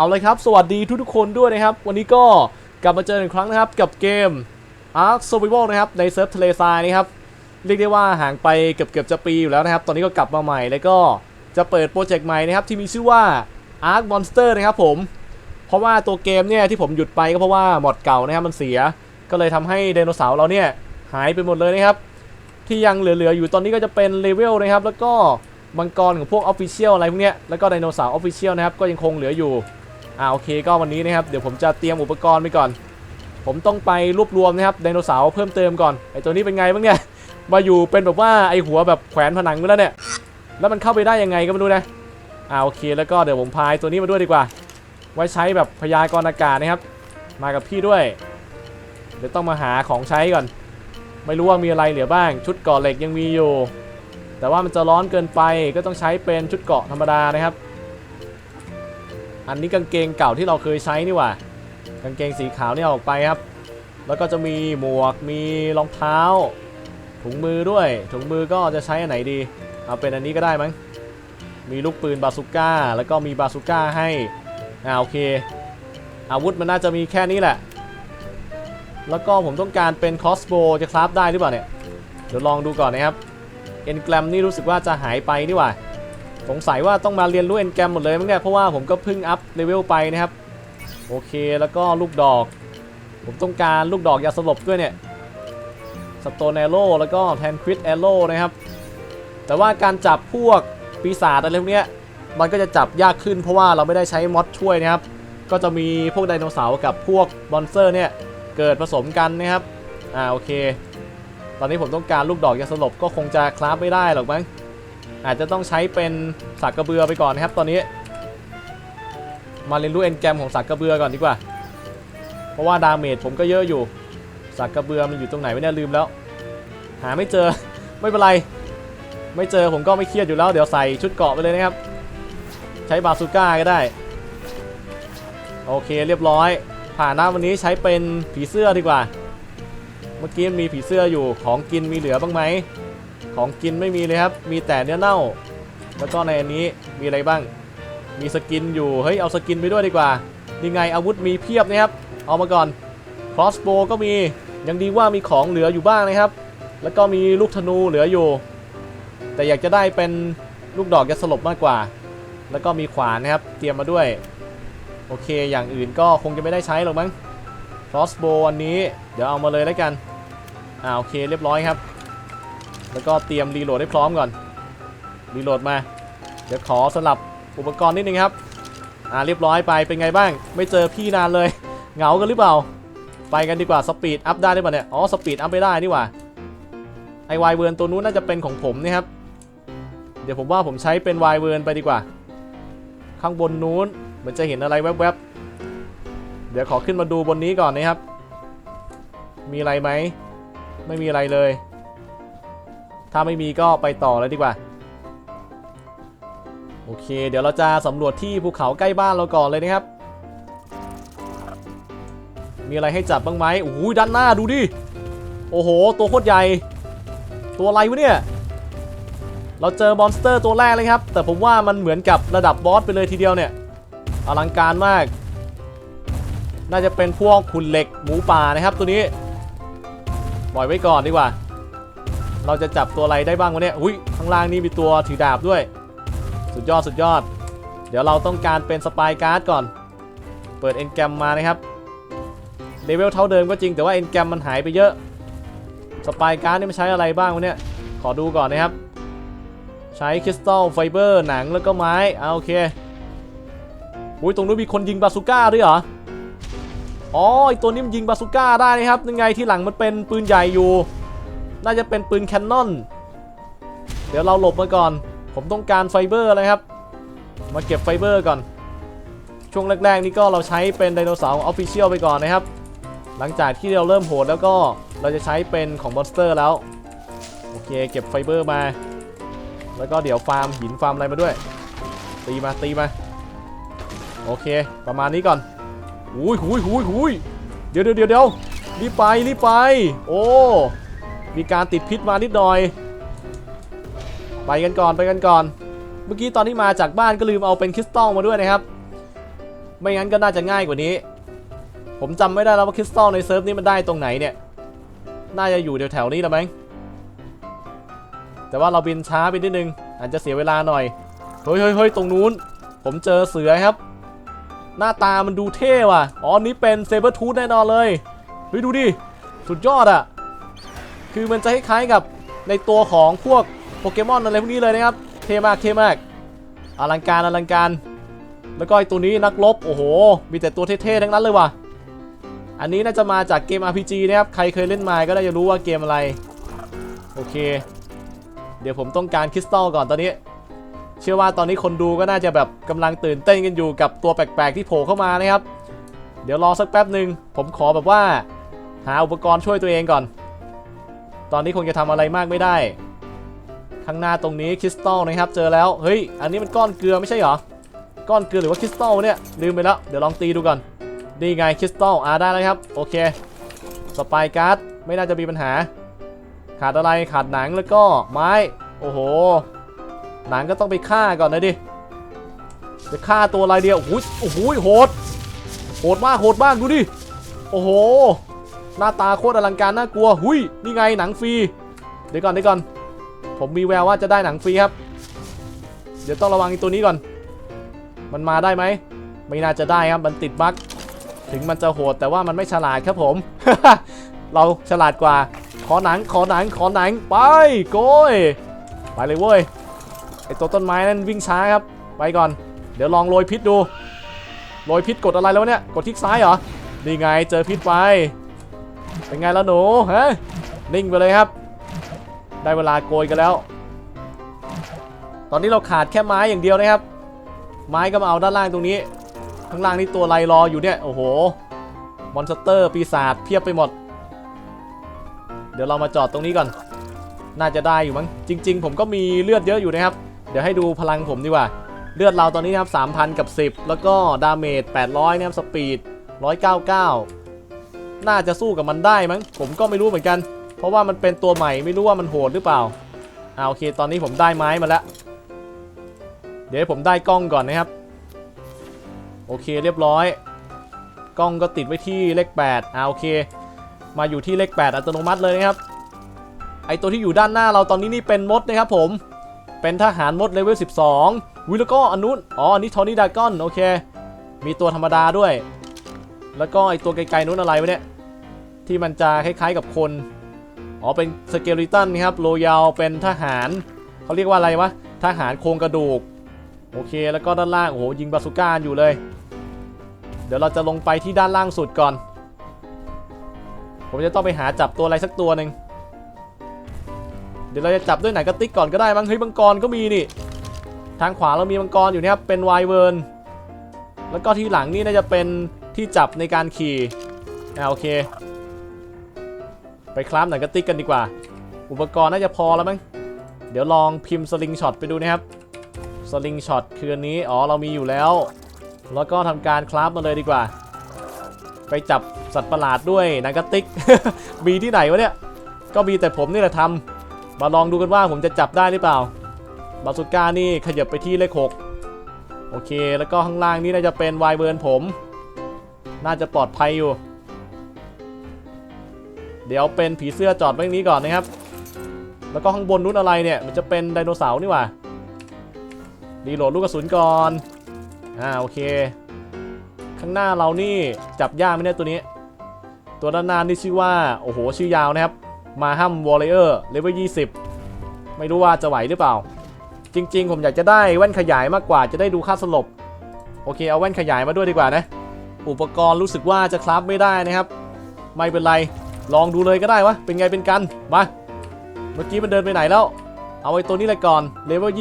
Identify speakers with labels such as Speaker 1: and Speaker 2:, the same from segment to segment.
Speaker 1: เอาเลยครับ สวัสดีทุกๆคนด้วยนะครับ วันนี้ก็กลับมาเจออีกครั้งนะครับ กับเกม Ark Survival นะครับ ในเซิร์ฟทะเลทรายนะครับ เรียกได้ว่าห่างไปเกือบเกือบจะปีอยู่แล้วนะครับ ตอนนี้ก็กลับมาใหม่ แล้วก็จะเปิดโปรเจกต์ใหม่นะครับ ที่มีชื่อว่า Ark Monster นะครับผม เพราะว่าตัวเกมเนี่ยที่ผมหยุดไปก็เพราะว่าหมอดเก่านะครับมันเสีย ก็เลยทำให้ไดโนเสาร์เราเนี่ยหายไปหมดเลยนะครับ ที่ยังเหลือๆอยู่ตอนนี้ก็จะเป็นเลเวลนะครับ แล้วก็มังกรของพวกออฟฟิเชียลอะไรพวกเนี้ย แล้วก็ไดโนเสาร์ออฟฟิเชียลนะครับ ก็ยังคงเหลืออยู่ อ่าโอเคก็วันนี้นะครับเดี๋ยวผมจะเตรียมอุปกรณ์ไปก่อน ผมต้องไปรวบรวมนะครับไดโนเสาร์เพิ่มเติมก่อนไอตัวนี้เป็นไงบ้างเนี่ยมาอยู่เป็นแบบว่าไอหัวแบบแขวนผนังไปแล้วเนี่ยแล้วมันเข้าไปได้ยังไงก็ไม่รู้นะอ่าโอเคแล้วก็เดี๋ยวผมพายตัวนี้มาด้วยดีกว่า ไว้ใช้แบบพยากรณ์อากาศนะครับ มากับพี่ด้วย เดี๋ยวต้องมาหาของใช้ก่อน ไม่รู้ว่ามีอะไรเหลือบ้าง ชุดเกาะเหล็กยังมีอยู่ แต่ว่ามันจะร้อนเกินไปก็ต้องใช้เป็นชุดเกาะธรรมดานะครับ อันนี้กางเกงเก่าที่เราเคยใช้นี่ว่ากางเกงสีขาวนี่เออกไปครับ แล้วก็จะมีหมวกมีรองเท้า ถุงมือด้วย ถุงมือก็จะใช้อันไหนดี เอาเป็นอันนี้ก็ได้มั้ง มีลูกปืนบาซูก้า แล้วก็มีบาซูก้าให้ อ่าโอเค อาวุธมันน่าจะมีแค่นี้แหละ แล้วก็ผมต้องการเป็นคอสโบจะคราฟได้หรือเปล่าเนี่ย เดี๋ยวลองดูก่อนนะครับ เอ็นแกรมนี่รู้สึกว่าจะหายไปนี่หว่า สงสัยว่าต้องมาเรียนรู้เอ็นแกรมหมดเลยมั้งเนี่ยเพราะว่าผมก็เพิ่งอัพเลเวลไปนะครับโอเคแล้วก็ลูกดอก ผมต้องการลูกดอกยาสลบด้วยเนี่ยสโตนแอโร่แล้วก็แทนควิดแอโร่นะครับแต่ว่าการจับพวกปีศาจอะไรพวกเนี้ยมันก็จะจับยากขึ้นเพราะว่าเราไม่ได้ใช้มอดช่วยนะครับ ก็จะมีพวกไดโนเสาร์กับพวกมอนเตอร์เนี่ยเกิดผสมกันนะครับอ่าโอเค ตอนนี้ผมต้องการลูกดอกยาสลบก็คงจะคราฟไม่ได้หรอกมั้ง อาจจะต้องใช้เป็นสักกระเบือไปก่อนนะครับ ตอนนี้ มาเรียนรู้เอนแกรมของสักกระเบือก่อนดีกว่า เพราะว่าดาเมจผมก็เยอะอยู่สักกระเบือมันอยู่ตรงไหนไม่แน่ลืมแล้ว หาไม่เจอไม่เป็นไร ไม่เจอผมก็ไม่เครียดอยู่แล้วเดี๋ยวใส่ชุดเกราะไปเลยนะครับ ใช้บาซูก้าก็ได้ โอเคเรียบร้อย ผ่านหน้าวันนี้ใช้เป็นผีเสื้อดีกว่า เมื่อกี้มีผีเสื้ออยู่ของกินมีเหลือบ้างไหม ของกินไม่มีเลยครับ มีแต่เนื้อเน่า แล้วก็ในอันนี้มีอะไรบ้าง มีสกินอยู่ เฮ้ย เอาสกินไปด้วยดีกว่า นี่ไงอาวุธมีเพียบนะครับ เอามาก่อน crossbow ก็มี ยังดีว่ามีของเหลืออยู่บ้างนะครับ แล้วก็มีลูกธนูเหลืออยู่ แต่อยากจะได้เป็นลูกดอกยาสลบมากกว่า แล้วก็มีขวานนะครับ เตรียมมาด้วย โอเค อย่างอื่นก็คงจะไม่ได้ใช้หรอกมั้ง crossbow อันนี้ เดี๋ยวเอามาเลยแล้วกัน อ่าโอเคเรียบร้อยครับ แล้วก็เตรียมรีโหลดให้พร้อมก่อน รีโหลดมา เดี๋ยวขอสลับอุปกรณ์นิดนึงครับ อ่าเรียบร้อยไป เป็นไงบ้าง ไม่เจอพี่นานเลย เหงากันหรือเปล่า ไปกันดีกว่าสปีดอัพได้หรือเปล่าเนี่ย อ๋อสปีดอัพไม่ได้นี่หว่า ไอวายเวิร์นตัวนู้นน่าจะเป็นของผมนะครับ เดี๋ยวผมว่าผมใช้เป็นวายเวิร์นไปดีกว่า ข้างบนนู้นเหมือนจะเห็นอะไรแวบๆ เดี๋ยวขอขึ้นมาดูบนนี้ก่อนนะครับ มีอะไรไหม ไม่มีอะไรเลย ถ้าไม่มีก็ไปต่อเลยดีกว่า โอเค เดี๋ยวเราจะสำรวจที่ภูเขาใกล้บ้านเราก่อนเลยนะครับ มีอะไรให้จับบ้างไหมโอ้โหด้านหน้าดูดิ โอ้โห ตัวโคตรใหญ่ ตัวอะไรวะเนี่ย เราเจอมอนสเตอร์ตัวแรกเลยครับ แต่ผมว่ามันเหมือนกับระดับบอสไปเลยทีเดียวเนี่ย อลังการมาก น่าจะเป็นพวกขุนเหล็กหมูป่านะครับตัวนี้ ปล่อยไว้ก่อนดีกว่า เราจะจับตัวอะไรได้บ้างวะเนี่ยอุ้ยข้างล่างนี่มีตัวถือดาบด้วย สุดยอดสุดยอด เดี๋ยวเราต้องการเป็นสปายการ์ดก่อน เปิดเอ็นแกรมมานะครับเลเวลเท่าเดิมก็จริงแต่ว่าเอ็นแกรมมันหายไปเยอะ สปายการ์ดนี่มันใช้อะไรบ้างวะเนี่ย ขอดูก่อนนะครับ ใช้คริสตัลไฟเบอร์หนังแล้วก็ไม้อ่าโอเคอุ้ยตรงนู้นมีคนยิงบาซูก้าด้วยเหรอ อ๋อไอตัวนี้มันยิงบาซูก้าได้นะครับยังไงที่หลังมันเป็นปืนใหญ่อยู่ น่าจะเป็นปืนแคนนอน เดี๋ยวเราหลบมาก่อน ผมต้องการไฟเบอร์เลยครับ มาเก็บไฟเบอร์ก่อน ช่วงแรกๆนี่ก็เราใช้เป็นไดโนเสาร์ออฟฟิเชียลไปก่อนนะครับ หลังจากที่เราเริ่มโหดแล้วก็เราจะใช้เป็นของมอนสเตอร์แล้ว โอเคเก็บไฟเบอร์มา แล้วก็เดี๋ยวฟาร์มหินฟาร์มอะไรมาด้วย ตีมาตีมา โอเค ประมาณนี้ก่อนหุยหุยหุยหุยเดี๋ยวเดี๋ยวเดี๋ยวเดี๋ยวรีบไปรีบไป โอ้ มีการติดพิษมานิดหน่อย ไปกันก่อนไปกันก่อน เมื่อกี้ตอนที่มาจากบ้านก็ลืมเอาเป็นคริสตัลมาด้วยนะครับ ไม่งั้นก็น่าจะง่ายกว่านี้ ผมจำไม่ได้แล้วว่าคริสตัลในเซิร์ฟนี้มันได้ตรงไหนเนี่ย น่าจะอยู่แถวๆนี้ละมั้ง แต่ว่าเราบินช้าไปนิดนึง อาจจะเสียเวลาหน่อย เฮ้ยเฮ้ยเฮ้ยตรงนู้น ผมเจอเสือครับ หน้าตามันดูเท่ว่ะ อ๋อ นี่เป็นเซเบอร์ทูธแน่นอนเลย เฮ้ยดูดิ สุดยอดอะ คือมันจะคล้ายๆกับในตัวของพวกโปเกมอนอะไรพวกนี้เลยนะครับ เท่มากเท่มาก อลังการอลังการ แล้วก็ไอตัวนี้นักรบโอ้โห มีแต่ตัวเท่ๆทั้งนั้นเลยว่ะ อันนี้น่าจะมาจากเกม RPG นะครับ ใครเคยเล่นมาก็น่าจะรู้ว่าเกมอะไร โอเค เดี๋ยวผมต้องการคริสตัลก่อนตอนนี้ เชื่อว่าตอนนี้คนดูก็น่าจะแบบกำลังตื่นเต้นกันอยู่กับตัวแปลกๆที่โผล่เข้ามานะครับ เดี๋ยวรอสักแป๊บหนึ่งผมขอแบบว่า หาอุปกรณ์ช่วยตัวเองก่อน ตอนนี้คงจะทำอะไรมากไม่ได้ ข้างหน้าตรงนี้คริสตัลนะครับ เจอแล้ว เฮ้ย อันนี้มันก้อนเกลือไม่ใช่เหรอ ก้อนเกลือหรือว่าคริสตัลเนี่ย ลืมไปแล้ว เดี๋ยวลองตีดูก่อน นี่ไงคริสตัลอ่าได้แล้วครับ โอเค สปายการ์ดไม่น่าจะมีปัญหา ขาดอะไรขาดหนังแล้วก็ไม้ โอ้โห หนังก็ต้องไปฆ่าก่อนนะดิ จะฆ่าตัวอะไรเดียวโอ้โหโอ้โหโหด โหดมากโหดมากดูดิ โอ้โห หน้าตาโคตรอลังการน่ากลัว หุยนี่ไงหนังฟรี เดี๋ยวก่อนเดี๋ยวก่อน ผมมีแววว่าจะได้หนังฟรีครับ เดี๋ยวต้องระวังตัวนี้ก่อน มันมาได้ไหม ไม่น่าจะได้ครับ มันติดบั๊กถึงมันจะโหดแต่ว่ามันไม่ฉลาดครับผม เราฉลาดกว่า ขอหนัง ขอหนัง ขอหนัง ไปโกย ไปเลยเว้ย ไอตัวต้นไม้นั่นวิ่งช้าครับ ไปก่อน เดี๋ยวลองโรยพิษดู โรยพิษกดอะไรแล้วเนี่ย กดคลิกซ้ายเหรอ นี่ไง เจอพิษไป เป็นไงแล้วหนูฮะนิ่งไปเลยครับ ได้เวลาโกยกันแล้ว ตอนนี้เราขาดแค่ไม้อย่างเดียวนะครับ ไม้ก็มาเอาด้านล่างตรงนี้ ข้างล่างนี่ตัวอะไรรออยู่เนี่ย โอ้โห มอนสเตอร์ปีศาจเพียบไปหมด เดี๋ยวเรามาจอดตรงนี้ก่อน น่าจะได้อยู่มั้ง จริง ๆ ผมก็มีเลือดเยอะอยู่นะครับ เดี๋ยวให้ดูพลังผมดีกว่า เลือดเราตอนนี้นะครับ3,000 กับ 10 แล้วก็ดาเมจ800 นะครับ สปีด 199 น่าจะสู้กับมันได้มั้ง ผมก็ไม่รู้เหมือนกัน เพราะว่ามันเป็นตัวใหม่ไม่รู้ว่ามันโหดหรือเปล่าอ่าโอเค ตอนนี้ผมได้ไม้มาแล้ว เดี๋ยวผมได้กล้องก่อนนะครับ โอเคเรียบร้อย กล้องก็ติดไว้ที่เลข8อ่าโอเค มาอยู่ที่เลข 8 อัตโนมัติเลยนะครับ ไอตัวที่อยู่ด้านหน้าเราตอนนี้นี่เป็นมดนะครับผม เป็นทหารมดเลเวล 12วิแล้วก็อันนู้นอ๋อ อันนี้ทอนี่ดากอน โอเค มีตัวธรรมดาด้วย แล้วก็ไอตัวไกลๆนู้นอะไรวะเนี่ย ที่มันจะคล้ายๆกับคน อ๋อเป็นสเกลิตันครับโรยาลเป็นทหารเขาเรียกว่าอะไรวะ ทหารโครงกระดูก โอเคแล้วก็ด้านล่างโอ้โหยิงบาสุก้าอยู่เลย เดี๋ยวเราจะลงไปที่ด้านล่างสุดก่อน ผมจะต้องไปหาจับตัวอะไรสักตัวหนึ่งเดี๋ยวเราจะจับด้วยไหนกระติกก่อนก็ได้บ้างเฮ้ยมังกรก็มีนี่ ทางขวาเรามีมังกรอยู่นะครับเป็นไวเวิร์นแล้วก็ที่หลังนี่น่าจะเป็น ที่จับในการขี่อ่าโอเค ไปคลาฟหนังกระติกกันดีกว่า อุปกรณ์น่าจะพอแล้วมั้งเดี๋ยวลองพิมพ์สลิงช็อตไปดูนะครับสลิงช็อตคืนนี้อ๋อเรามีอยู่แล้ว แล้วก็ทำการคราฟมาเลยดีกว่า ไปจับสัตว์ประหลาดด้วยหนังกระติกมีที่ไหนวะเนี่ยก็มีแต่ผมนี่แหละทำมาลองดูกันว่าผมจะจับได้หรือเปล่าบาสุก้านี่ขยับไปที่เลขหกโอเค แล้วก็ข้างล่างนี่น่าจะเป็นวายเบิร์นผม น่าจะปลอดภัยอยู่ เดี๋ยวเป็นผีเสื้อจอดไว้ตรงนี้ก่อนนะครับ แล้วก็ข้างบนนู้นอะไรเนี่ย มันจะเป็นไดโนเสาร์นี่หว่ารีโหลดลูกกระสุนก่อน อ่าโอเค ข้างหน้าเรานี่จับยากไหมเนี่ยตัวนี้ ตัวด้านหน้านี่ชื่อว่า โอ้โห ชื่อยาวนะครับ มาฮัมวอลเลอร์เลเวล20ไม่รู้ว่าจะไหวหรือเปล่า จริง ๆ ผมอยากจะได้แว่นขยายมากกว่าจะได้ดูค่าสลบ โอเคเอาแว่นขยายมาด้วยดีกว่านะ อุปกรณ์รู้สึกว่าจะคราฟไม่ได้นะครับ ไม่เป็นไร ลองดูเลยก็ได้วะ เป็นไงเป็นกัน มา เมื่อกี้มันเดินไปไหนแล้ว เอาไอ้ตัวนี้เลยก่อน เลเวล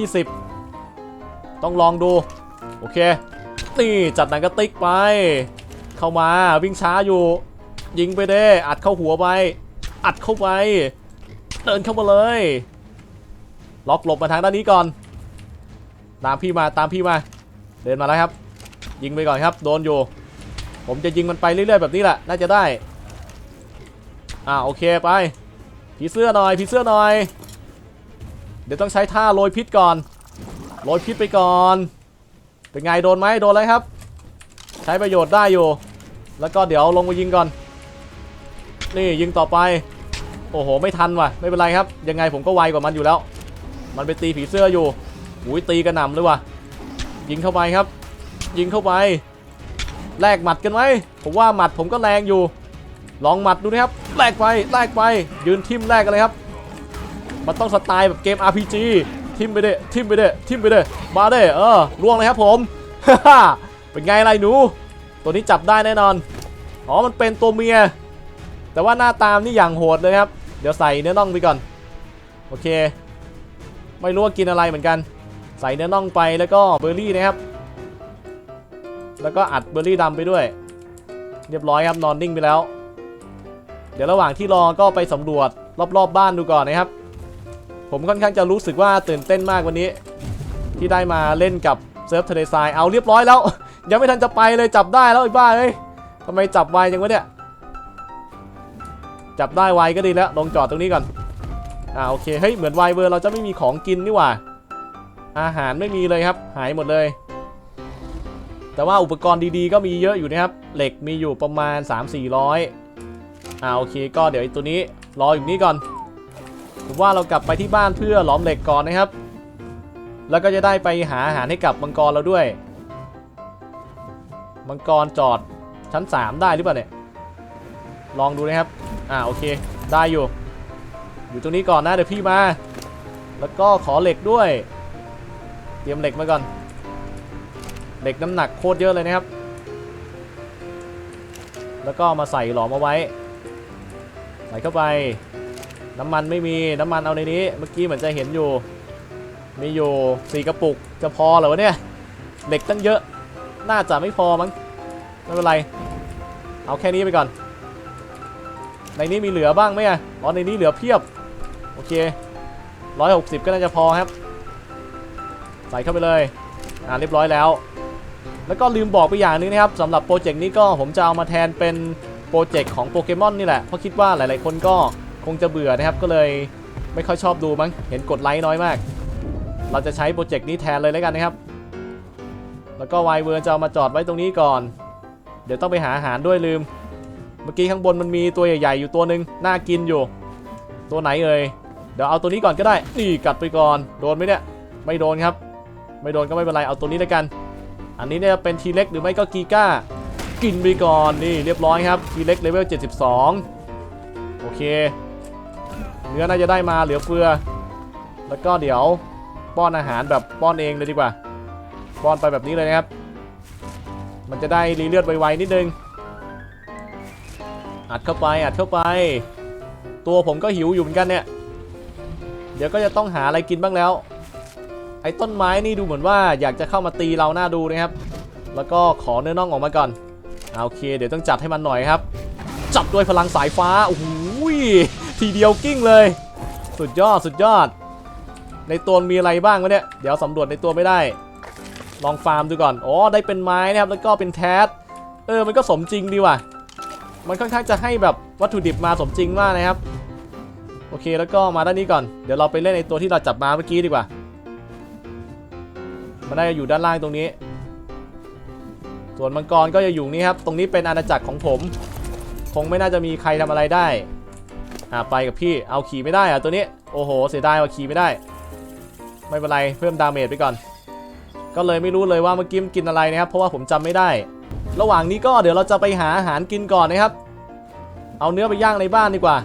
Speaker 1: 20 ต้องลองดู โอเค นี่จัดหนังกระติกไป เข้ามาวิ่งช้าอยู่ ยิงไปเด้ อัดเข้าหัวไป อัดเข้าไป เดินเข้ามาเลย ล็อกหลบมาทางด้านนี้ก่อน ตามพี่มา ตามพี่มา เดินมาแล้วครับ ยิงไปก่อนครับ โดนอยู่ ผมจะยิงมันไปเรื่อยๆแบบนี้แหละ น่าจะได้ อ่าโอเคไป ผีเสื้อหน่อยผีเสื้อหน่อย เดี๋ยวต้องใช้ท่าโรยพิษก่อน โรยพิษไปก่อน เป็นไงโดนไหมโดนอะไรครับ ใช้ประโยชน์ได้อยู่ แล้วก็เดี๋ยวลงมายิงก่อน นี่ยิงต่อไป โอ้โห ไม่ทันว่ะ ไม่เป็นไรครับ ยังไงผมก็ไวกว่ามันอยู่แล้ว มันไปตีผีเสื้ออยู่อุ้ยตีกระหน่ำเลยว่ะ ยิงเข้าไปครับ ยิงเข้าไป แลกหมัดกันไหมผมว่าหมัดผมก็แรงอยู่ ลองหมัดดูนะครับแลกไปแลกไป ยืนทิมแลกกันเลยครับ มันต้องสไตล์แบบเกม RPG ทิมไปเด้ทิมไปเด้ทิมไปเด้มาเด้เออล่วงเลยครับผมเป็นไงไรหนู ตัวนี้จับได้แน่นอนอ๋อมันเป็นตัวเมีย แต่ว่าหน้าตามนี่อย่างโหดเลยครับ เดี๋ยวใส่เนื้อน่องไปก่อน โอเค ไม่รู้ว่ากินอะไรเหมือนกัน ใส่เนื้อน่องไปแล้วก็เบอร์รี่นะครับ แล้วก็อัดเบอร์รี่ดำไปด้วย เรียบร้อยครับนอนนิ่งไปแล้ว เดี๋ยวระหว่างที่รอก็ไปสำรวจรอบๆบบ้านดูก่อนนะครับ ผมค่อนข้างจะรู้สึกว่าตื่นเต้นมากวันนี้ ที่ได้มาเล่นกับเซิร์ฟทะเลทรายเอาเรียบร้อยแล้ว ยังไม่ทันจะไปเลยจับได้แล้วไอ้บ้าเอ้ยทำไมจับไวจังวะเนี่ยจับได้ไวก็ดีแล้วลงจอดตรงนี้ก่อนอ่าโอเคเฮ้ยเหมือนไวเวอร์เราจะไม่มีของกินนี่หว่า อาหารไม่มีเลยครับ หายหมดเลย แต่ว่าอุปกรณ์ดีๆก็มีเยอะอยู่นะครับ เหล็กมีอยู่ประมาณ 3-400อ่าโอเค ก็เดี๋ยวไอ้ตัวนี้รออยู่นี่ก่อนผมว่าเรากลับไปที่บ้านเพื่อหลอมเหล็กก่อนนะครับ แล้วก็จะได้ไปหาอาหารให้กับมังกรเราด้วย มังกรจอดชั้น 3 ได้หรือเปล่าเนี่ย ลองดูนะครับ อ่าโอเค ได้อยู่ อยู่ตรงนี้ก่อนนะเดี๋ยวพี่มา แล้วก็ขอเหล็กด้วย เตรียมเหล็กมาก่อน เหล็กน้ำหนักโคตรเยอะเลยนะครับ แล้วก็มาใส่หลอมเอาไว้ ใส่เข้าไป น้ำมันไม่มีน้ำมันเอาในนี้ เมื่อกี้เหมือนจะเห็นอยู่ มีอยู่สี่กระปุกจะพอเหรอวะเนี่ยเหล็กตั้งเยอะ น่าจะไม่พอมั้งไม่เป็นไร เอาแค่นี้ไปก่อน ในนี้มีเหลือบ้างไหมอะอ๋อในนี้เหลือเพียบ โอเคร้อยหกสิบก็น่าจะพอครับ ใส่เข้าไปเลย อ่าเรียบร้อยแล้ว แล้วก็ลืมบอกไปอย่างหนึงนะครับสำหรับโปรเจกต์นี้ก็ผมจะเอามาแทนเป็นโปรเจกต์ของโปเกมอนนี่แหละ เพราะคิดว่าหลายๆคนก็คงจะเบื่อนะครับ ก็เลยไม่ค่อยชอบดูมั้ง เห็นกดไลค์น้อยมาก เราจะใช้โปรเจกต์นี้แทนเลยแล้วกันนะครับ แล้วก็ไวเวิร์นจะเอามาจอดไว้ตรงนี้ก่อน เดี๋ยวต้องไปหาอาหารด้วยลืม เมื่อกี้ข้างบนมันมีตัวใหญ่ ๆ อยู่ตัวหนึ่งน่ากินอยู่ ตัวไหนเอ่ย เดี๋ยวเอาตัวนี้ก่อนก็ได้ นี่กัดไปก่อน โดนไหมเนี่ย ไม่โดนครับ ไม่โดนก็ไม่เป็นไร เอาตัวนี้แล้วกัน อันนี้เนี่ยเป็นทีเล็กหรือไม่ก็กีก้ากินไปก่อนนี่เรียบร้อยครับทีเล็กเลเวล 72 โอเค เนื้อน่าจะได้มาเหลือเฟือ แล้วก็เดี๋ยวป้อนอาหารแบบป้อนเองเลยดีกว่า ป้อนไปแบบนี้เลยนะครับ มันจะได้รีเลือดไวๆนิดนึง อัดเข้าไปอัดเข้าไป ตัวผมก็หิวอยู่เหมือนกันเนี่ย เดี๋ยวก็จะต้องหาอะไรกินบ้างแล้ว ไอ้ต้นไม้นี่ดูเหมือนว่าอยากจะเข้ามาตีเราหน้าดูนะครับ แล้วก็ขอเนื้อน่องออกมาก่อนเอาโอเค เดี๋ยวต้องจัดให้มันหน่อยครับ จับด้วยพลังสายฟ้าโอ้โหทีเดียวกิ้งเลย สุดยอดสุดยอด ในตัวมีอะไรบ้างวะเนี่ยเดี๋ยวสำรวจในตัวไม่ได้ ลองฟาร์มดูก่อนอ๋อได้เป็นไม้นะครับแล้วก็เป็นแทสเออมันก็สมจริงดีว่ะมันค่อนข้างจะให้แบบวัตถุดิบมาสมจริงมากนะครับ โอเคแล้วก็มาด้านนี้ก่อน เดี๋ยวเราไปเล่นในตัวที่เราจับมาเมื่อกี้ดีกว่า มันได้อยู่ด้านล่างตรงนี้ ส่วนมังกรก็จะอยู่นี่ครับ ตรงนี้เป็นอาณาจักรของผม คงไม่น่าจะมีใครทำอะไรได้ อ่าไปกับพี่ เอาขี่ไม่ได้อะตัวนี้ โอ้โห เสียดายว่าขี่ไม่ได้ ไม่เป็นไร เพิ่มดาเมจไปก่อน ก็เลยไม่รู้เลยว่าเมื่อกี้มันกินอะไรนะครับ เพราะว่าผมจำไม่ได้ ระหว่างนี้ก็เดี๋ยวเราจะไปหาอาหารกินก่อนนะครับ เอาเนื้อไปย่างในบ้านดีกว่า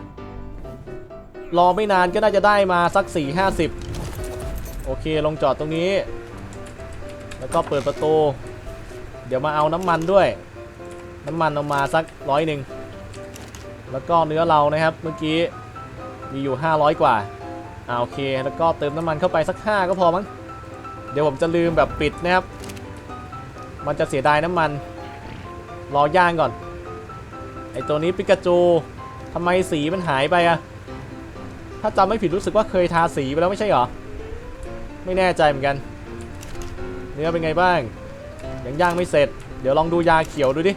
Speaker 1: รอไม่นานก็น่าจะได้มาสัก4 50โอเค ลงจอดตรงนี้ แล้วก็เปิดประตู เดี๋ยวมาเอาน้ำมันด้วย น้ำมันเอามาสักร้อยหนึ่ง แล้วก็เนื้อเรานะครับเมื่อกี้มีอยู่ 500 กว่าอ่าโอเค แล้วก็เติมน้ำมันเข้าไปสัก 5 ก็พอมั้ง เดี๋ยวผมจะลืมแบบปิดนะครับ มันจะเสียดายน้ำมัน รอย่างก่อน ไอตัวนี้ปิกาจูทำไมสีมันหายไปอะถ้าจำไม่ผิดรู้สึกว่าเคยทาสีไปแล้วไม่ใช่เหรอ ไม่แน่ใจเหมือนกัน เนื้อเป็นไงบ้าง ยังย่างไม่เสร็จ เดี๋ยวลองดูยาเขียวดูดิ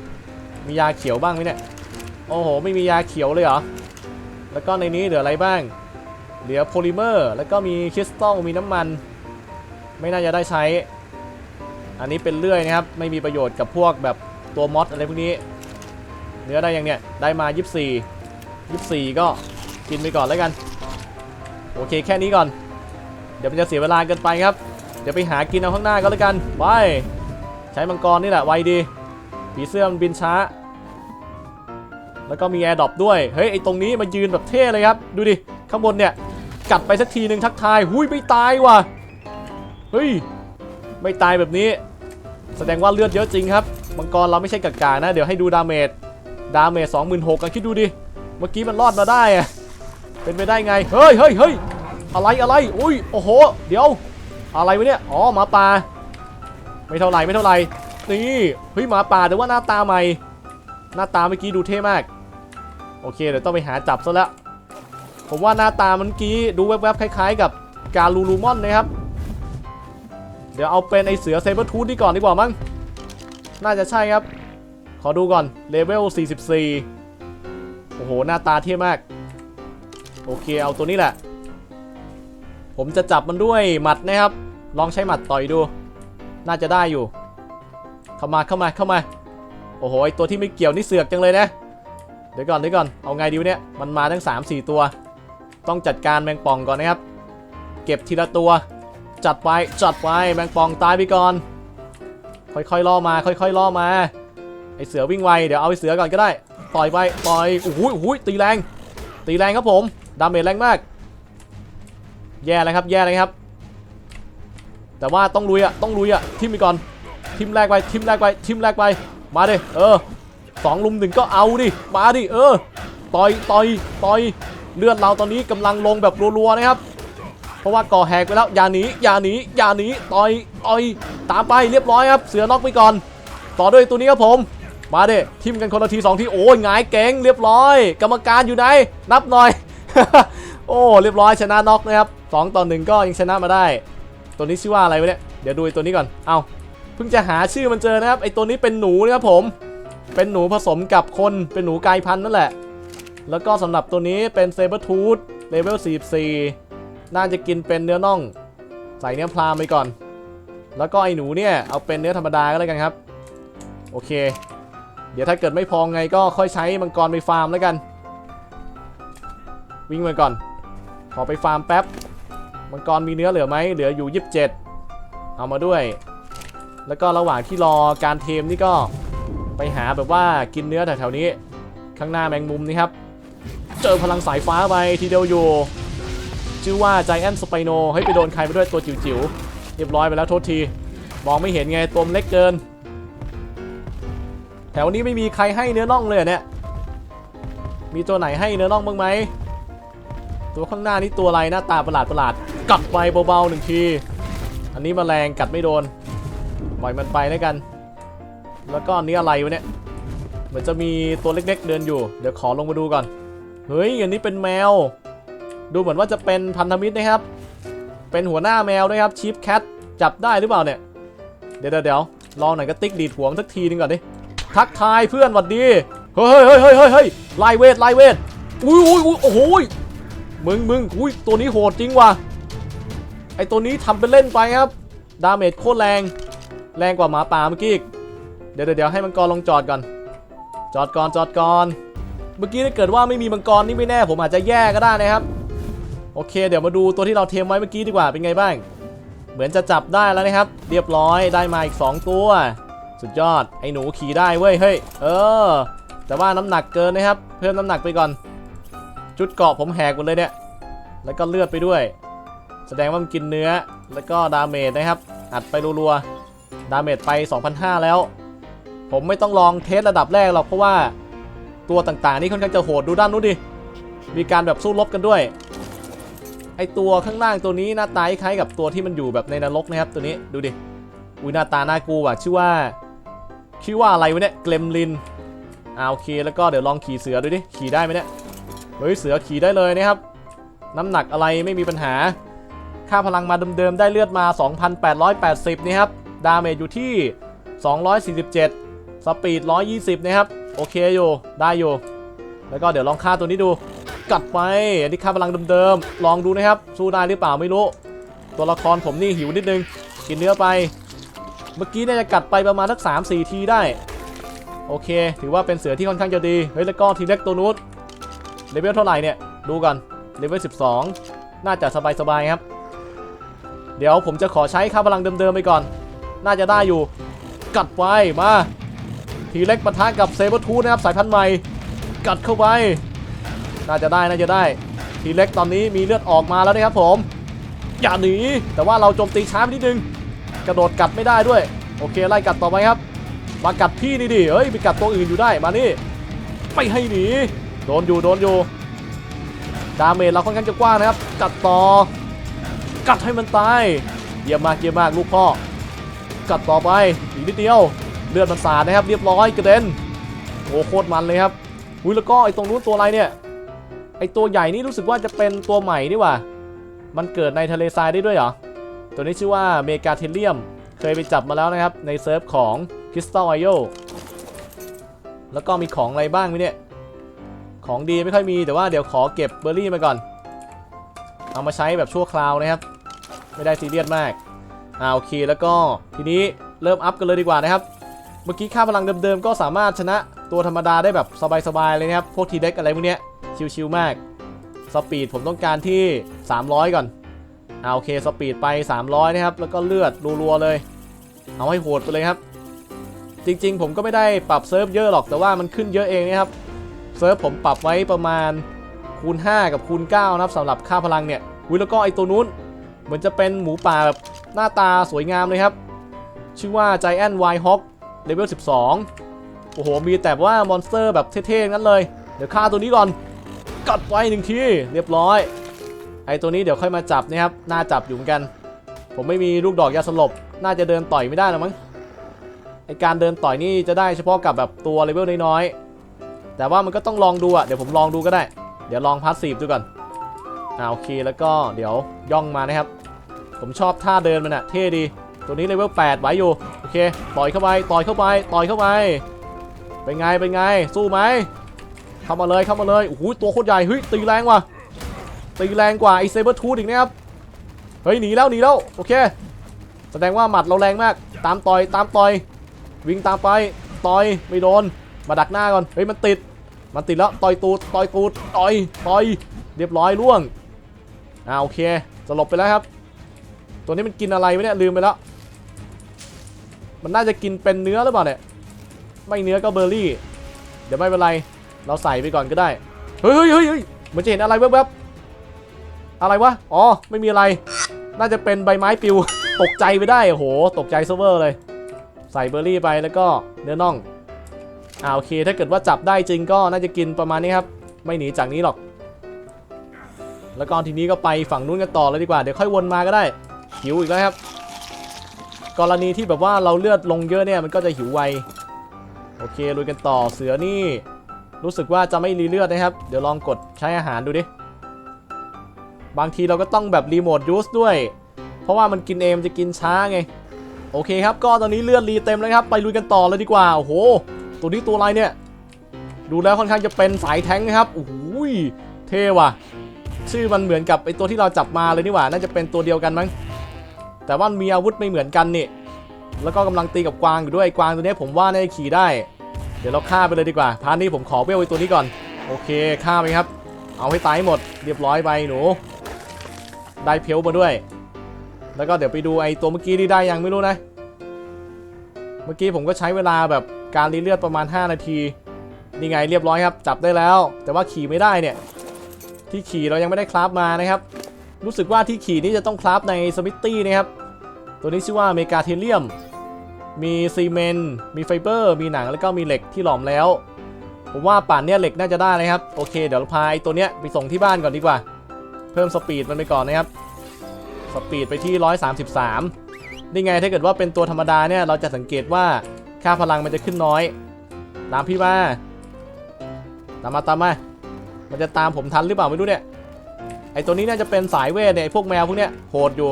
Speaker 1: มียาเขียวบ้างไหมเนี่ย โอ้โห ไม่มียาเขียวเลยเหรอ แล้วก็ในนี้เหลืออะไรบ้าง เหลือโพลิเมอร์ แล้วก็มีคริสตัล มีน้ำมัน ไม่น่าจะได้ใช้ อันนี้เป็นเลื่อยนะครับ ไม่มีประโยชน์กับพวกแบบตัวมอสอะไรพวกนี้ เนื้อได้ยังเนี่ย ได้มา 24 24 ก็กินไปก่อนแล้วกัน โอเคแค่นี้ก่อน เดี๋ยวมันจะเสียเวลาเกินไปครับ ดี๋ยวไปหากินเอาข้างหน้าก็แล้วกันไปใช้มังกรนี่แหละไวดีผีเสื้อมันบินช้า แล้วก็มีแอร์ดรอปด้วยเฮ้ยไอตรงนี้มายืนแบบเท่เลยครับ ดูดิข้างบนเนี่ยกัดไปสักทีหนึ่งทักทายหุยไม่ตายว่ะเฮ้ยไม่ตายแบบนี้ แสดงว่าเลือดเยอะจริงครับมังกรเราไม่ใช่กากานะเดี๋ยวให้ดูดาเมจดาเมจ26,000กันคิดดูดิเมื่อกี้มันรอดมาได้อะเป็นไปได้ไง เฮ้ยเฮ้ยเฮ้ยอะไรอะไร อุ้ย โอ้โห เดี๋ยว อะไรวะเนี่ยอ๋อหมาป่าไม่เท่าไหร่ไม่เท่าไหร่นี่เฮ้ยหมาป่าแต่ว่าหน้าตาใหม่ หน้าตาเมื่อกี้ดูเท่มาก โอเคเดี๋ยวต้องไปหาจับซะแล้วผมว่าหน้าตาเมื่อกี้ดูแวบๆคล้าย ๆ กับการลูลูมอนนะครับ เดี๋ยวเอาเป็นไอเสือเซเบอร์ทูธนี่ก่อนดีกว่ามั้งน่าจะใช่ครับ ขอดูก่อนเลเวล 44 โอ้โห หน้าตาเท่มาก โอเค เอาตัวนี้แหละ ผมจะจับมันด้วยหมัดนะครับ ลองใช้หมัดต่อยดู น่าจะได้อยู่ เข้ามาเข้ามาเข้ามา โอ้โหไอตัวที่ไม่เกี่ยวนี่เสือกจังเลยนะ เดี๋ยวก่อนเดี๋ยวก่อน เอาไงดีวะเนี่ย มันมาทั้ง 3-4 ตัว ต้องจัดการแมงป่องก่อนนะครับ เก็บทีละตัว จัดไปจัดไปแมงป่องตายไปก่อน ค่อยๆล่อมา ค่อยๆล่อมา ไอเสือวิ่งไว เดี๋ยวเอาไอเสือก่อนก็ได้ ต่อยไปต่อยโอ้หโอ้โหตีแรง ตีแรงครับผม ดาเมจแรงมาก แย่เลยครับ แย่เลยครับ แต่ว่าต้องลุยอะต้องลุยอะทิมไปก่อน ทิมแรกไป ทิมแรกไป ทิมแรกไป มาดิ เออสองลุมหนึ่งก็เอาดิ มาดิ เออ ต่อย ต่อย ต่อย เลือดเราตอนนี้กำลังลงแบบรัวๆนะครับ เพราะว่าก่อแหกไปแล้ว อย่าหนี อย่าหนี อย่าหนี ต่อย ต่อย ตามไปเรียบร้อยครับ เสือน็อกไปก่อน ต่อด้วยตัวนี้ครับผม มาเด้ทิมกันคนละทีสองที โอ้ยหงายเก่งเรียบร้อย กรรมการอยู่ไหน นับหน่อย โอ้เรียบร้อยชนะน็อกนะครับสองต่อหนึ่งก็ยังชนะมาได้ ตัวนี้ชื่อว่าอะไรวะเนี่ยเดี๋ยวดูไอ้ตัวนี้ก่อนเอาเพิ่งจะหาชื่อมันเจอนะครับไอ้ตัวนี้เป็นหนูนะครับผม เป็นหนูผสมกับคนเป็นหนูกลายพันธุ์นั่นแหละ แล้วก็สำหรับตัวนี้เป็นเซเบอร์ทูธเลเวล44น่าจะกินเป็นเนื้อน่อง ใส่เนื้อพรามไปก่อน แล้วก็ไอ้หนูเนี่ยเอาเป็นเนื้อธรรมดาก็แล้วกันครับ โอเค เดี๋ยวถ้าเกิดไม่พอไงก็ค่อยใช้มังกรไปฟาร์มแล้วกัน วิ่งไปก่อน ขอไปฟาร์มแป๊บ มังกรมีเนื้อเหลือไหมเหลืออยู่ 27 เอามาด้วย แล้วก็ระหว่างที่รอการเทมนี่ก็ไปหาแบบว่ากินเนื้อแถวๆนี้ ข้างหน้าแมงมุมนี่ครับ เจอพลังสายฟ้าไปทีเดียวอยู่ชื่อว่า Giant Spino เฮ้ยไปโดนใครไปด้วยตัวจิ๋วๆ เรียบร้อยไปแล้วโทษที มองไม่เห็นไงตัวมเล็กเกิน แถวนี้ไม่มีใครให้เนื้อน่องเลยเหรอเนี่ย มีตัวไหนให้เนื้อน่องบ้างไหม ตัวข้างหน้านี่ตัวอะไรหน้าตาประหลาดประหลาดกัดไปเบาๆหนึ่งที อันนี้มแมลงกัดไม่โดนปล่อยมันไปแล้วกัน แล้วก็อันนี้อะไรวะเนี่ยเหมือนจะมีตัวเล็ก ๆ เดินอยู่ เดี๋ยวขอลงมาดูก่อน เฮ้ยอันนี้เป็นแมว ดูเหมือนว่าจะเป็นพันธมิตรนะครับ เป็นหัวหน้าแมวด้วยครับชีฟแคทจับได้หรือเปล่าเนี่ย เดี๋ยวเดี๋ยวลองหน่อยก็ติ๊กดีดหัวมันสักทีนึงก่อนดิ ทักทายเพื่อนหวัดดี เฮ้ยเฮ้ยเฮ้ยเฮ้ยเฮ้ยไล่เวทไล่เวทอุ้ยอุ้ยอุ้ยโอ้โหย มึงมึงอุ้ยตัวนี้โหดจริงว่ะไอตัวนี้ทำเป็นเล่นไปครับ ดาเมจโคตรแรง แรงกว่าหมาป่าเมื่อกี้อีก เดี๋ยวเดี๋ยวให้มังกรลงจอดก่อน จอดก่อนจอดก่อน เมื่อกี้ถ้าเกิดว่าไม่มีมังกรนี่ไม่แน่ ผมอาจจะแย่ก็ได้นะครับ โอเค เดี๋ยวมาดูตัวที่เราเทมไว้เมื่อกี้ดีกว่าเป็นไงบ้าง เหมือนจะจับได้แล้วนะครับ เรียบร้อยได้มาอีก 2 ตัว สุดยอดไอหนูขี่ได้เว้ยเฮ้ยเออ แต่ว่าน้ำหนักเกินนะครับ เพิ่มน้ำหนักไปก่อน จุดเกาะผมแหกหมดเลยเนี่ย แล้วก็เลือดไปด้วย แสดงว่ามันกินเนื้อ แล้วก็ดาเมจนะครับ อัดไปรัวๆ ดาเมจไป 2,500 แล้ว ผมไม่ต้องลองเทสระดับแรกหรอกเพราะว่าตัวต่างๆ นี่ค่อนข้างจะโหดดูด้านนู้นดิ มีการแบบสู้รบกันด้วย ไอตัวข้างล่างตัวนี้หน้าตาคล้ายกับตัวที่มันอยู่แบบในนรกนะครับตัวนี้ดูดิ อุ้ยหน้าตาน่ากลัวว่ะชื่อว่าชื่อว่าอะไรวะเนี่ย เกลมลินอ่าโอเค แล้วก็เดี๋ยวลองขี่เสือดูดิ ขี่ได้ไหมเนี่ย เฮ้ยเสือขี่ได้เลยนะครับ น้ำหนักอะไรไม่มีปัญหา ค่าพลังมาเดิมๆได้เลือดมา 2,880 นี่ครับ ดาเมจอยู่ที่ 247 สปีด 120 นะครับ โอเคอยู่ ได้อยู่ แล้วก็เดี๋ยวลองฆ่าตัวนี้ดูกัดไป อันนี้ค่าพลังเดิมๆ ลองดูนะครับ สู้ได้หรือเปล่าไม่รู้ ตัวละครผมนี่หิวนิดนึง กินเนื้อไป เมื่อกี้เนี่ยจะกัดไปประมาณสัก3-4 ทีได้ โอเค ถือว่าเป็นเสือที่ค่อนข้างจะดี เฮ้ยแล้วก็ทีเล็กตัวนู้น เลเวลเท่าไหร่เนี่ย ดูก่อนเลเวล12 น่าจะสบายๆครับ เดี๋ยวผมจะขอใช้ค่าพลังเดิมๆไปก่อน น่าจะได้อยู่ กัดไปมาทีเล็กปะทะกับเซเบอร์ทูนะครับสายพันธุ์ใหม่ กัดเข้าไป น่าจะได้น่าจะได้ ทีเล็กตอนนี้มีเลือดออกมาแล้วนะครับผม อย่าหนี แต่ว่าเราโจมตีช้าไปนิดนึง กระโดดกัดไม่ได้ด้วย โอเคไล่กัดต่อไปครับ มากัดพี่นี่ดิเฮ้ยไปกัดตัวอื่นอยู่ได้ มานี่ ไม่ให้หนี โดนอยู่โดนอยู่ดาเมจเราค่อนข้างจะกว้างนะครับกัดต่อกัดให้มันตายเยี่ยมมากเยี่ยมมากลูกพ่อกัดต่อไปอีกนิดเดียวเลือดมันสาดนะครับ เรียบร้อยกระเด็นโอ้โคตรมันเลยครับอุ้ยแล้วก็ไอตรงนู้นตัวอะไรเนี่ยไอตัวใหญ่นี่รู้สึกว่าจะเป็นตัวใหม่นี่ว่า มันเกิดในทะเลทรายได้ด้วยเหรอ ตัวนี้ชื่อว่าเมกาเทเลียม เคยไปจับมาแล้วนะครับ ในเซิร์ฟของ Crystal i o แล้วก็มีของอะไรบ้างไหมเนี่ย ของดีไม่ค่อยมีแต่ว่าเดี๋ยวขอเก็บเบอร์รี่มาก่อน เอามาใช้แบบชั่วคราวนะครับ ไม่ได้ซีเรียสมากอ่าโอเคแล้วก็ทีนี้เริ่มอัพกันเลยดีกว่านะครับ เมื่อกี้ค่าพลังเดิมๆก็สามารถชนะตัวธรรมดาได้แบบสบายๆเลยนะครับ พวกทีเด็กอะไรพวกเนี้ยชิวๆมาก สปีดผมต้องการที่ 300 ก่อนอ่าโอเคสปีดไป 300 นะครับ แล้วก็เลือดรัวๆเลย เอาให้โหดไปเลยครับ จริงๆ ผมก็ไม่ได้ปรับเซิร์ฟเยอะหรอกแต่ว่ามันขึ้นเยอะเองนะครับ เซิร์ฟผมปรับไว้ประมาณคูณ 5 กับคูณ 9 นะครับสำหรับค่าพลังเนี่ยอุ้ยแล้วก็ไอตัวนู้นเหมือนจะเป็นหมูป่าแบบหน้าตาสวยงามเลยครับ ชื่อว่า Giant Wild Hog เลเวล 12 โอ้โห มีแต่ว่ามอนสเตอร์แบบเท่ๆงั้นเลย เดี๋ยวฆ่าตัวนี้ก่อนกัดไว้หนึ่งทีเรียบร้อย ไอตัวนี้เดี๋ยวค่อยมาจับนะครับ น่าจับอยู่เหมือนกัน ผมไม่มีลูกดอกยาสลบ น่าจะเดินต่อยไม่ได้หรอมั้งไอการเดินต่อยนี่จะได้เฉพาะกับแบบตัวเลเวลน้อยๆ แต่ว่ามันก็ต้องลองดูอะเดี๋ยวผมลองดูก็ได้ เดี๋ยวลองพาสซีฟดูก่อนอ่าโอเคแล้วก็เดี๋ยวย่องมานะครับ ผมชอบท่าเดินมันอะเท่ดี ตัวนี้เลเวล8ไว้อยู่ โอเค ต่อยเข้าไป ต่อยเข้าไป ต่อยเข้าไป เป็นไง เป็นไง สู้ไหม เข้ามาเลย เข้ามาเลย โอ้โห ตัวโคตรใหญ่ เฮ้ย ตีแรงว่ะ ตีแรงกว่าไอเซเบอร์ทูดอีกนะครับ เฮ้ย หนีแล้ว หนีแล้ว โอเค แสดงว่าหมัดเราแรงมาก ตามต่อย ตามต่อย วิ่งตามไป ต่อย ไม่โดน มาดักหน้าก่อน เฮ้ย มันติด มันติดแล้วต่อยตูดต่อยตูดต่อยต่อยเรียบร้อยล่วงอ่าโอเคสลบไปแล้วครับ ตัวนี้มันกินอะไรวะเนี่ยลืมไปแล้ว มันน่าจะกินเป็นเนื้อหรือเปล่าเนี่ยไม่เนื้อก็เบอร์รี่ เดี๋ยวไม่เป็นไร เราใส่ไปก่อนก็ได้ เฮ้ยเฮ้ยเฮ้ยเฮ้ยมันจะเห็นอะไรแวบๆอะไรวะอ๋อไม่มีอะไร น่าจะเป็นใบไม้ปิวตกใจไปได้โอ้โหตกใจเซิร์ฟเวอร์เลย ใส่เบอร์รี่ไปแล้วก็เนื้อน่อง อ่าโอเคถ้าเกิดว่าจับได้จริงก็น่าจะกินประมาณนี้ครับ ไม่หนีจากนี้หรอก แล้วก็ทีนี้ก็ไปฝั่งนู้นกันต่อเลยดีกว่า เดี๋ยวค่อยวนมาก็ได้ หิวอีกแล้วครับ กรณีที่แบบว่าเราเลือดลงเยอะเนี่ยมันก็จะหิวไว โอเคลุยกันต่อเสือนี่ รู้สึกว่าจะไม่รีเลือดนะครับ เดี๋ยวลองกดใช้อาหารดูดิ บางทีเราก็ต้องแบบรีโมทยูสด้วย เพราะว่ามันกินเองมันจะกินช้าไง โอเคครับ ก็ตอนนี้เลือดรีเต็มแล้วครับ ไปลุยกันต่อเลยดีกว่า โอ้โห ตัวนี้ตัวอะไรเนี่ย ดูแล้วค่อนข้างจะเป็นสายแท้งนะครับโอ้โหเท่ว่ะ ชื่อมันเหมือนกับไอตัวที่เราจับมาเลยนี่หว่า น่าจะเป็นตัวเดียวกันมั้ง แต่ว่ามีอาวุธไม่เหมือนกันนี่ แล้วก็กำลังตีกับกวางอยู่ด้วย กวางตัวนี้ผมว่าน่าจะขี่ได้ เดี๋ยวเราฆ่าไปเลยดีกว่าพาร์ทนี้ผมขอเวลไอตัวนี้ก่อน โอเคฆ่าไปครับ เอาให้ตายหหมด เรียบร้อยไปหนู ได้เพลมาด้วย แล้วก็เดี๋ยวไปดูไอตัวเมื่อกี้ที่ได้ยังไม่รู้นะ เมื่อกี้ผมก็ใช้เวลาแบบ การรีเลือดประมาณ 5 นาที นี่ไงเรียบร้อยครับ จับได้แล้ว แต่ว่าขี่ไม่ได้เนี่ย ที่ขี่เรายังไม่ได้คราฟมานะครับ รู้สึกว่าที่ขี่นี่จะต้องคราฟในสมิตตี้นะครับ ตัวนี้ชื่อว่าเมกาเทเลียม มีซีเมนต์ มีไฟเบอร์ มีหนังแล้วก็มีเหล็กที่หลอมแล้ว ผมว่าป่านเนี้ยเหล็กน่าจะได้นะครับ โอเค เดี๋ยวเราพาไอ้ตัวเนี้ยไปส่งที่บ้านก่อนดีกว่า เพิ่มสปีดมันไปก่อนนะครับ สปีดไปที่ 133 นี่ไงถ้าเกิดว่าเป็นตัวธรรมดาเนี่ยเราจะสังเกตว่า ค่าพลังมันจะขึ้นน้อย ตามพี่มา ตามมาตามมา มันจะตามผมทันหรือเปล่าไม่รู้เนี่ย ไอตัวนี้น่าจะเป็นสายเวทเนี่ยพวกแมวพวกเนี้ยโหดอยู่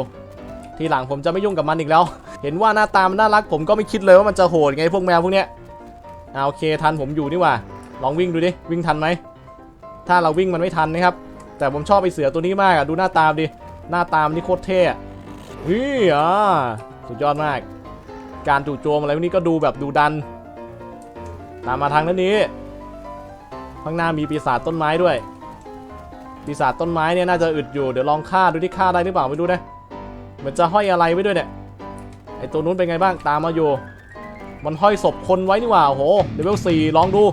Speaker 1: ทีหลังผมจะไม่ยุ่งกับมันอีกแล้ว เห็นว่าหน้าตามันน่ารัก ผมก็ไม่คิดเลยว่ามันจะโหดไงพวกแมวพวกเนี้ยเอาโอเคทันผมอยู่นี่หว่า ลองวิ่งดูดิ วิ่งทันไหม ถ้าเราวิ่งมันไม่ทันนะครับ แต่ผมชอบไอเสือตัวนี้มากอะดูหน้าตามดิ หน้าตามนี่โคตรเท่อะนี่อะสุดยอดมาก การจู่โจมอะไรพวกนี้ก็ดูแบบดูดัน ตามมาทางนั้นนี้ ข้างหน้ามีปีศาจต้นไม้ด้วย ปีศาจต้นไม้เนี่ยน่าจะอึดอยู่ เดี๋ยวลองฆ่าดูที่ฆ่าได้หรือเปล่าไม่ดูนะ เหมือนจะห้อยอะไรไว้ด้วยเนี่ย ไอตัวนู้นเป็นไงบ้าง ตามมาอยู่ มันห้อยศพคนไว้นี่หว่า โอ้โห เลเวล4ลองดู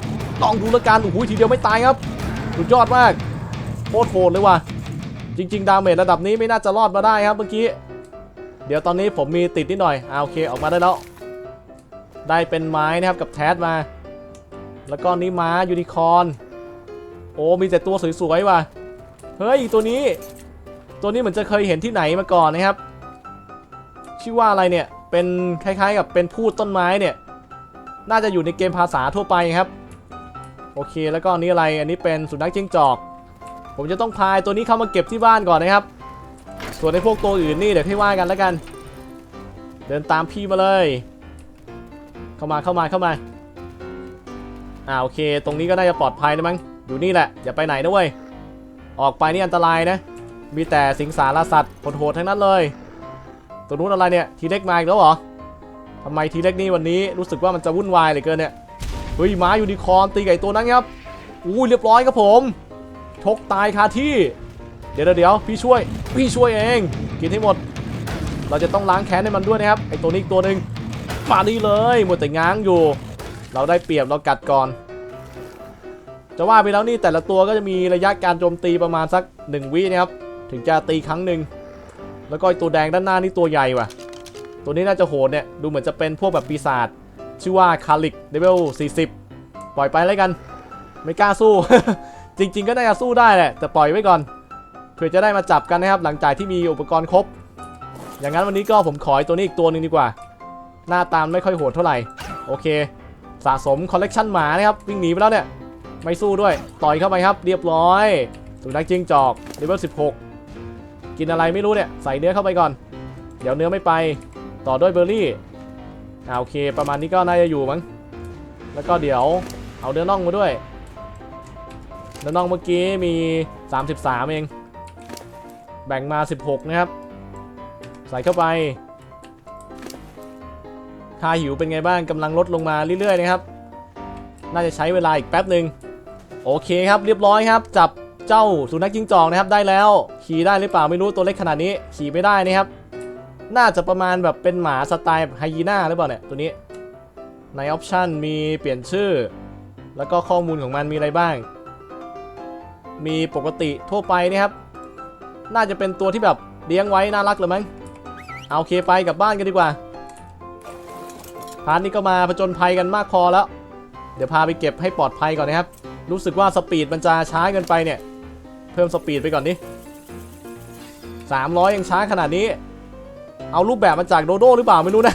Speaker 1: ลองดูล้วกัน โอ้โห ทีเดียวไม่ตายครับ สุดยอดมาก โคตรโหดเลยว่ะ จริง ๆ ดาเมจระดับนี้ไม่น่าจะรอดมาได้ครับเมื่อกี้ เดี๋ยวตอนนี้ผมมีติดนิดหน่อยอ่าโอเคออกมาได้แล้ว ได้เป็นไม้นะครับกับแทสมา แล้วก็นี่ม้ายูนิคอร์นโอ้มีแต่ตัวสวยๆว่ะเฮ้ยตัวนี้ ตัวนี้เหมือนจะเคยเห็นที่ไหนมาก่อนนะครับ ชื่อว่าอะไรเนี่ยเป็นคล้ายๆกับเป็นพูดต้นไม้เนี่ยน่าจะอยู่ในเกมภาษาทั่วไปครับ โอเคแล้วก็อันนี้อะไรอันนี้เป็นสุนัขจิ้งจอก ผมจะต้องพายตัวนี้เข้ามาเก็บที่บ้านก่อนนะครับ ส่วนในพวกตัวอื่นนี่เดี๋ยวให้ว่ากันแล้วกัน เดินตามพี่มาเลย เข้ามาเข้ามาเข้ามาอ่าโอเค ตรงนี้ก็น่าจะปลอดภัยนะมั้งอยู่นี่แหละ อย่าไปไหนนะเว้ย ออกไปนี่อันตรายนะ มีแต่สิงสารสัตว์โหดๆทั้งนั้นเลย ตัวนู้นอะไรเนี่ย ทีเล็กมาอีกแล้วเหรอทำไมทีเล็กนี่วันนี้รู้สึกว่ามันจะวุ่นวายเหลือเกินเนี่ย เฮ้ยม้ายูนิคอร์นตีไก่ตัวนั้นครับ อู้เรียบร้อยครับผม ชกตายคาที่ เดี๋ยวเดี๋ยวพี่ช่วย พี่ช่วยเอง กินให้หมด เราจะต้องล้างแค้นให้มันด้วยนะครับ ไอตัวนี้อีกตัวหนึ่งมานี่เลยหมดแต่ง้างอยู่ เราได้เปรียบเรากัดก่อน จะว่าไปแล้วนี่แต่ละตัวก็จะมีระยะการโจมตีประมาณสัก1วินะครับ ถึงจะตีครั้งหนึ่ง แล้วก็ตัวแดงด้านหน้านี่ตัวใหญ่ว่ะ ตัวนี้น่าจะโหดเนี่ย ดูเหมือนจะเป็นพวกแบบปีศาจ ชื่อว่าคาลิกเลเวล40 ปล่อยไปแล้วกัน ไม่กล้าสู้ จริง ๆ ก็น่าจะสู้ได้แหละ แต่ปล่อยไว้ก่อน พื่อจะได้มาจับกันนะครับหลังจากที่มีอุปกรณ์ครบ อย่างนั้นวันนี้ก็ผมขอไอ้ตัวนี้อีกตัวหนึ่งดีกว่า หน้าตามไม่ค่อยโหดเท่าไหร่โอเค สะสมคอลเลกชันหมานะครับวิ่งหนีไปแล้วเนี่ยไม่สู้ด้วยต่อยเข้าไปครับ เรียบร้อยสุนัขจิ้งจอกเลเวล16 กินอะไรไม่รู้เนี่ยใส่เนื้อเข้าไปก่อน เดี๋ยวเนื้อไม่ไปต่อด้วยเบอร์รี่อ่าโอเค ประมาณนี้ก็น่าจะอยู่มั้งแล้วก็เดี๋ยวเอาเนื้อน่องมาด้วยเนื้อน่องเมื่อกี้มี 33 เอง แบ่งมา 16 นะครับ ใส่เข้าไปค่าหิวเป็นไงบ้างกำลังลดลงมาเรื่อยๆนะครับ น่าจะใช้เวลาอีกแป๊บหนึ่งโอเคครับเรียบร้อยครับ จับเจ้าสุนัขจิ้งจอกนะครับได้แล้ว ขี่ได้หรือเปล่าไม่รู้ตัวเล็กขนาดนี้ ขี่ไม่ได้นะครับ น่าจะประมาณแบบเป็นหมาสไตล์ไฮยีน่าหรือเปล่าเนี่ยตัวนี้ ในออปชันมีเปลี่ยนชื่อ แล้วก็ข้อมูลของมันมีอะไรบ้าง มีปกติทั่วไปนะครับ น่าจะเป็นตัวที่แบบเลี้ยงไว้น่ารักเลยมั้งเอาเคไปกลับบ้านกันดีกว่าพาร์ทนี้ก็มาผจญภัยกันมากพอแล้ว เดี๋ยวพาไปเก็บให้ปลอดภัยก่อนนะครับ รู้สึกว่าสปีดมันจะช้าเกินไปเนี่ย เพิ่มสปีดไปก่อนดิ300 ยังช้าขนาดนี้ เอารูปแบบมาจากโดโดหรือเปล่าไม่รู้นะ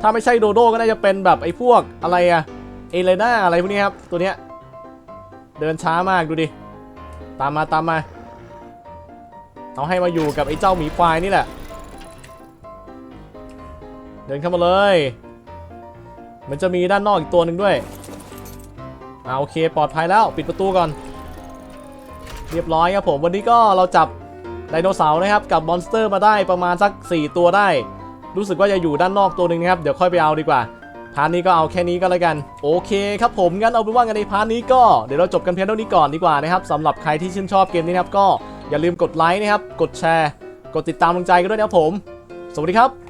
Speaker 1: ถ้าไม่ใช่โดโดก็น่าจะเป็นแบบไอ้พวกอะไรอะเอเลน่าอะไรพวกนี้ครับ ตัวเนี้ยเดินช้ามากดูดิ ตามมาตามมาเอาให้มาอยู่กับไอ้เจ้าหมีควายนี่แหละ เดินเข้ามาเลย มันจะมีด้านนอกอีกตัวหนึ่งด้วยอ่าโอเคปลอดภัยแล้วปิดประตูก่อน เรียบร้อยครับผมวันนี้ก็เราจับไดโนเสาร์นะครับกับมอนสเตอร์มาได้ประมาณสัก 4 ตัวได้ รู้สึกว่าจะอยู่ด้านนอกตัวหนึ่งนะครับ เดี๋ยวค่อยไปเอาดีกว่า พาร์ทนี้ก็เอาแค่นี้ก็แล้วกัน โอเคครับผมงั้นเอาเป็นว่ากันในพาร์ทนี้ก็เดี๋ยวเราจบกันเพียงเท่านี้ก่อนดีกว่านะครับสำหรับใครที่ชื่นชอบเกมนี้นะครับก็อย่าลืมกดไลค์นะครับกดแชร์ กดติดตามกำลังใจกันด้วยนะครับผม สวัสดีครับ